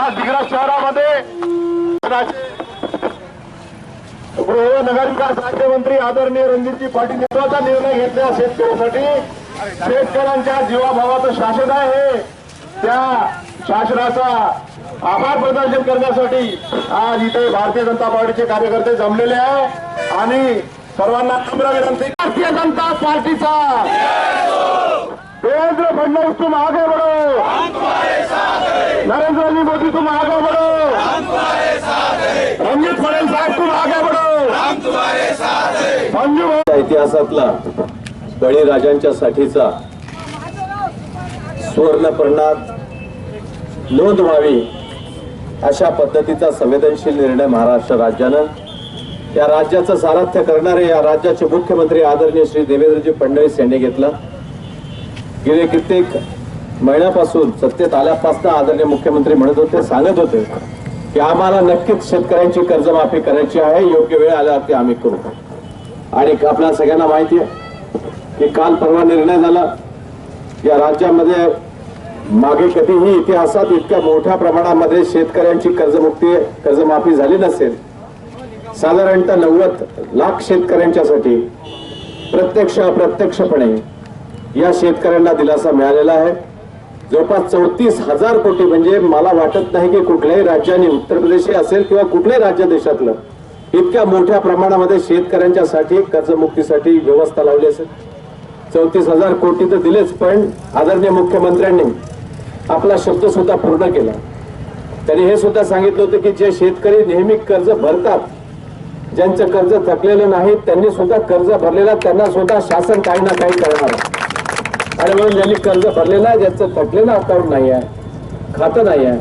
आज दिग्रज शहरामध्ये गृह नगरविकास राज्यमंत्री आदरणीय रणजितजी पाटील महत्त्वाचा निर्णय घेतला शेतकऱ्यासाठी. शेतकऱ्यांच्या जीवाभावाचं शासन आहे. त्या शासनाचा आभार प्रदर्शन करण्यासाठी आज इथे भारतीय जनता पार्टीचे कार्यकर्ते जमलेले आहे. आणि सर्वांना विनंती. भारतीय जनता पार्टीचा. देवेंद्र फडणवीस तुम आगे बढो नरेंद्र जी मोदी तुम आगे बढ़ो। रणजित पटेल साहेब तुम आगे बढ़ो। संजू इतिहासातला बळीराजांच्या साठीचा सुवर्णपर्णात नोंद व्हावी अशा पद्धतीचा संवेदनशील निर्णय महाराष्ट्र राज्यानं या राज्याचं सारथ्य करणारे या राज्याचे मुख्यमंत्री आदरणीय श्री देवेंद्रजी फडणवीस यांनी घेतला. गेले कित्येक महिन्यापासून सत्तेत आल्यापासून आदरणीय मुख्यमंत्री म्हणत होते सांगत होते की आम्हाला नक्कीच शेतकऱ्यांची कर्जमाफी करायची आहे योग्य वेळ आल्यावरती आम्ही करू. आणि आपल्या सगळ्यांना माहिती आहे की काल परवा निर्णय झाला या राज्यामध्ये मागे कधीही इतिहासात इतक्या मोठ्या प्रमाणामध्ये शेतकऱ्यांची कर्जमुक्ती कर्जमाफी झाली नसेल साधारणतः नव्वद लाख शेतकऱ्यांच्यासाठी प्रत्यक्ष अप्रत्यक्षपणे या शेतकऱ्यांना दिलासा मिळालेला आहे. जवळपास चौतीस हजार कोटी म्हणजे मला वाटत नाही की कुठल्याही राज्याने उत्तर प्रदेशही असेल किंवा कुठल्याही राज्य देशातलं इतक्या मोठ्या प्रमाणामध्ये शेतकऱ्यांच्यासाठी कर्जमुक्तीसाठी व्यवस्था लावली असेल चौतीस हजार कोटी तर दिलेच पण आदरणीय मुख्यमंत्र्यांनी आपला शब्द सुद्धा पूर्ण केला त्यांनी हे सुद्धा सांगितलं होतं की जे शेतकरी नेहमी कर्ज भरतात ज्यांचं कर्ज थकलेलं नाही त्यांनी सुद्धा कर्ज भरलेला त्यांना सुद्धा शासन काही ना काही करणार आहे. आणि म्हणून ज्यांनी कर्ज भरलेलं आहे ज्यांचं थकलेलं अकाउंट नाही आहे खातं नाही आहे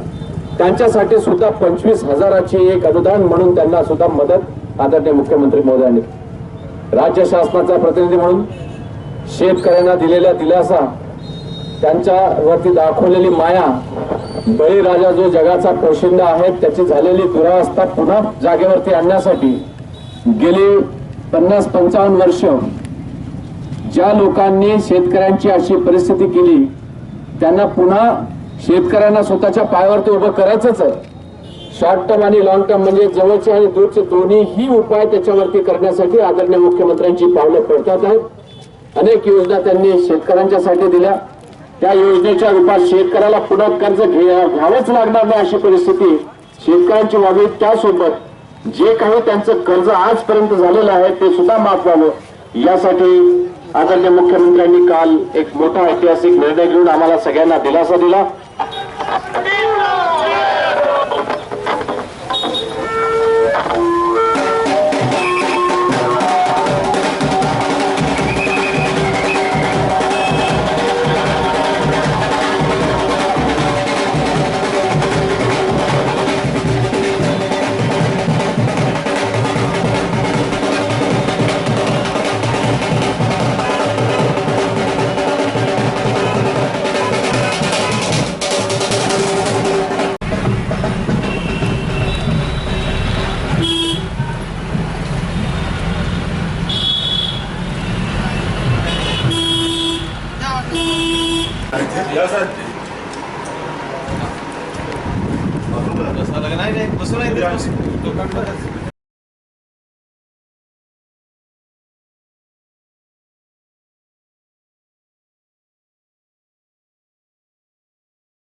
त्यांच्यासाठी सुद्धा पंचवीस हजाराची एक अनुदान म्हणून त्यांना सुद्धा मदत आदरणीय मुख्यमंत्री महोदयांनी राज्य शासनाचा प्रतिनिधी म्हणून शेतकऱ्यांना दिलेला दिलासा त्यांच्यावरती दाखवलेली माया बळीराजा जो जगाचा पोशिंदा आहे त्याची झालेली दुरावस्था पुन्हा जागेवरती आणण्यासाठी गेली पन्नास पंचावन्न वर्ष ज्या लोकांनी शेतकऱ्यांची अशी परिस्थिती केली त्यांना पुन्हा शेतकऱ्यांना स्वतःच्या पायावरती उभं करायचंच आहे. शॉर्ट टर्म आणि लॉंग टर्म म्हणजे जवळचे आणि दूरचे दोन्हीही उपाय त्याच्यावरती करण्यासाठी आदरणीय मुख्यमंत्र्यांची पावलं पडतात आहेत. अनेक योजना त्यांनी शेतकऱ्यांच्यासाठी दिल्या. त्या योजनेच्या रूपात शेतकऱ्याला पुन्हा कर्ज घ्यावंच लागणार नाही अशी परिस्थिती शेतकऱ्यांची व्हावी. त्यासोबत जे काही त्यांचं कर्ज आजपर्यंत झालेलं आहे ते सुद्धा माफ व्हावं. यासाठी आदरणीय मुख्यमंत्र्यांनी काल एक मोठा ऐतिहासिक निर्णय घेऊन आम्हाला सगळ्यांना दिलासा दिला. नाही नाही बसून नाही ते, बसून.